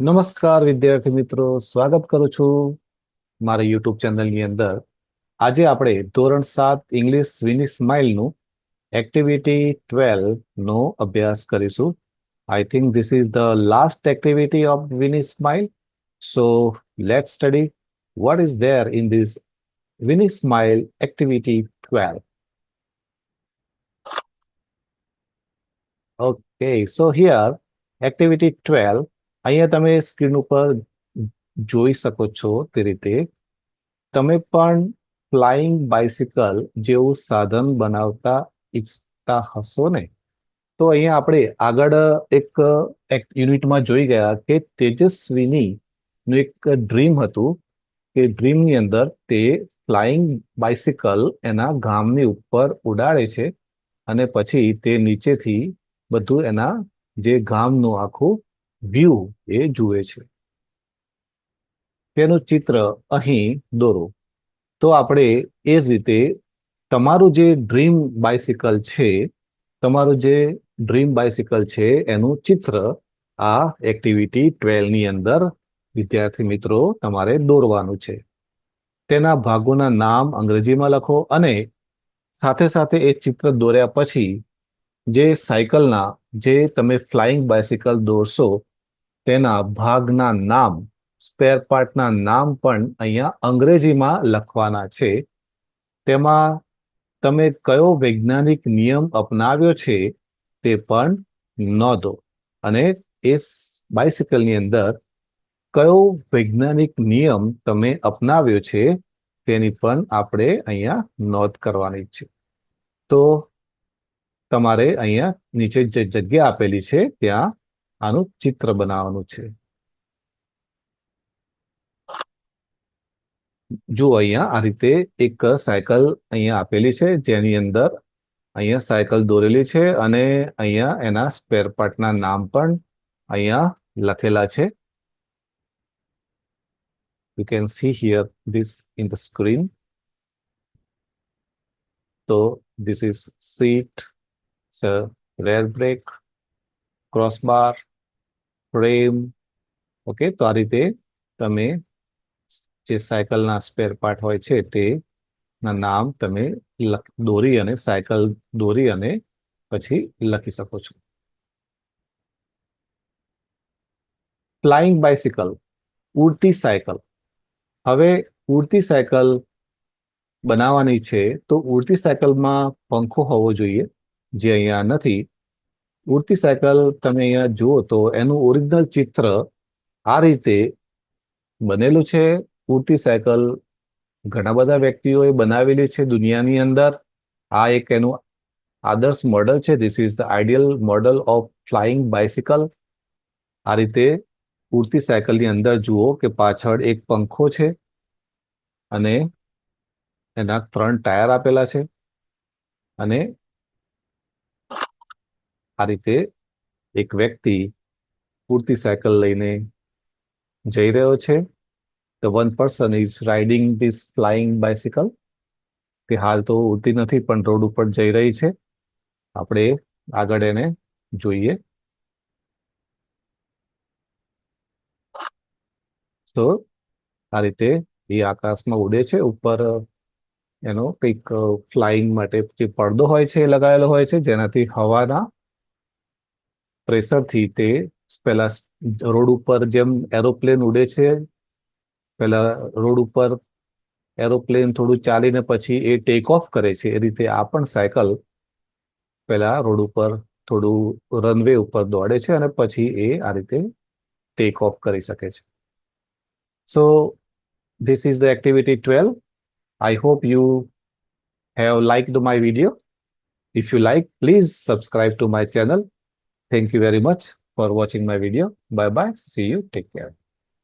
નમસ્કાર વિદ્યાર્થી મિત્રો. સ્વાગત કરું છું મારા યુટ્યુબ ચેનલની અંદર. આજે આપણે ધોરણ સાત ઇંગ્લિશ વિની સ્માઇલનું એક્ટિવિટી ટ્વેલ્વ નો અભ્યાસ કરીશું. I think this is the last activity of Winnie Smile so let study what is there in this Winnie Smile activity 12. Okay, so here activity 12 અહીંયા તમે સ્ક્રીન ઉપર જોઈ શકો છો તે રીતે. તમે પણ ફ્લાઇંગ બાઇસિકલ જેવું સાધન બનાવતા ઈચ્છતા હશો ને? તો અહીંયા આપણે આગળ એક યુનિટમાં જોઈ ગયા કે તેજસ્વીની નું એક ડ્રીમ હતું કે ડ્રીમની અંદર તે ફ્લાઇંગ બાઇસિકલ એના ગામની ઉપર ઉડાડે છે અને પછી તે નીચેથી બધું એના જે ગામનું આખું વ્યૂ એ જુએ છે. તેનું ચિત્ર અહીં દોરો. તો આપણે એ જ રીતે તમારું જે ડ્રીમ બાઇસિકલ છે, તમારું જે ડ્રીમ બાઇસિકલ છે એનું ચિત્ર આ એક્ટિવિટી ટ્વેલ્વની અંદર વિદ્યાર્થી મિત્રો તમારે દોરવાનું છે. તેના ભાગોના નામ અંગ્રેજીમાં લખો અને સાથે સાથે એ ચિત્ર દોર્યા પછી જે સાયકલના જે તમે ફ્લાઇંગ બાયસિકલ દોરશો તેના ભાગના નામ સ્પેર પાર્ટના નામ પણ અહીંયા અંગ્રેજીમાં લખવાના છે. તેમાં તમે કયો વૈજ્ઞાનિક નિયમ અપનાવ્યો છે તે પણ નોંધો. અને એ બાઇસિકલની અંદર કયો વૈજ્ઞાનિક નિયમ તમે અપનાવ્યો છે તેની પણ આપણે અહીંયા નોંધ કરવાની છે. તો તમારે અહીંયા નીચે જે જગ્યા આપેલી છે, ત્યાં આનું ચિત્ર બનાવવાનું છે. જો અહીંયા આ રીતે એક સાયકલ અહીંયા આપેલી છે, જેની અંદર અહીંયા સાયકલ દોરેલી છે અને અહીંયા એના સ્પેર પાર્ટના નામ પણ અહીંયા લખેલા છે. You can see here this in the screen. so this is seat so rear brake crossbar frame. Okay તો આ રીતે તમે જે સાયકલના સ્પેર પાર્ટ હોય છે, તે નામ તમે દોરી અને સાયકલ દોરી અને પછી લખી શકો છો. ફ્લાઇંગ બાઇસિકલ ઉડતી સાયકલ હવે ઉડતી સાયકલ બનાવવાની છે, તો ઉડતી સાયકલમાં પંખો હોવો જોઈએ. જે અહીંયા નથી, ઉડતી સાયકલ તમે અહીંયા જુઓ તો એનું ઓરિજિનલ ચિત્ર આ રીતે બનેલું છે. ઉડતી સાયકલ ઘણા બધા વ્યક્તિઓએ બનાવેલી છે દુનિયાની અંદર. આ એક એનું આદર્શ મોડલ છે. This is the ideal model of flying bicycle આ રીતે ઉડતી સાયકલની અંદર જુઓ કે પાછળ એક પંખો છે અને એના ત્રણ ટાયર આપેલા છે અને આ રીતે એક વ્યક્તિ પૂરતી સાયકલ લઈને જઈ રહ્યો છે. The one person is riding this flying bicycle તે હાલ તો ઉડતી નથી, પણ રોડ ઉપર જઈ રહી છે. આપણે આગળ એને જોઈએ. તો આ રીતે એ આકાશમાં ઉડે છે. ઉપર એનો કંઈક ફ્લાઇંગ માટે જે પડદો હોય છે એ લગાવેલો હોય છે, જેનાથી હવાના પ્રેશરથી તે પેલા રોડ ઉપર જેમ એરોપ્લેન ઉડે છે પેલા રોડ ઉપર એરોપ્લેન થોડું ચાલીને પછી એ ટેક ઓફ કરે છે, એ રીતે આ પણ સાયકલ પેલા રોડ ઉપર થોડું રનવે ઉપર દોડે છે અને પછી એ આ રીતે ટેક ઓફ કરી શકે છે. So this is the activity 12 i hope you have liked my video. If you like, please subscribe to my channel. Thank you very much for watching my video. Bye bye see you. Take care